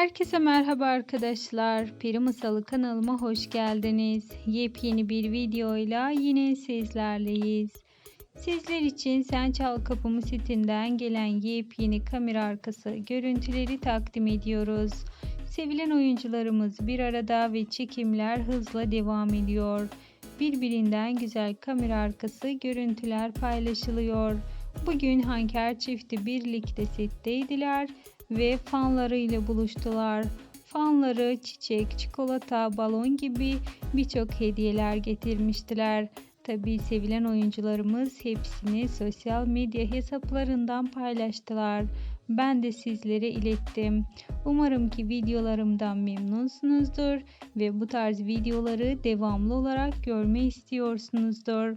Herkese merhaba arkadaşlar. Peri Masalı kanalıma hoş geldiniz. Yepyeni bir videoyla yine sizlerleyiz. Sizler için Sen Çal Kapımı sitinden gelen yepyeni kamera arkası görüntüleri takdim ediyoruz. Sevilen oyuncularımız bir arada ve çekimler hızla devam ediyor. Birbirinden güzel kamera arkası görüntüler paylaşılıyor. Bugün Hanker çifti birlikte setteydiler ve fanlarıyla buluştular. Fanları çiçek, çikolata, balon gibi birçok hediyeler getirmiştiler. Tabii sevilen oyuncularımız hepsini sosyal medya hesaplarından paylaştılar. Ben de sizlere ilettim. Umarım ki videolarımdan memnunsunuzdur ve bu tarz videoları devamlı olarak görme istiyorsunuzdur.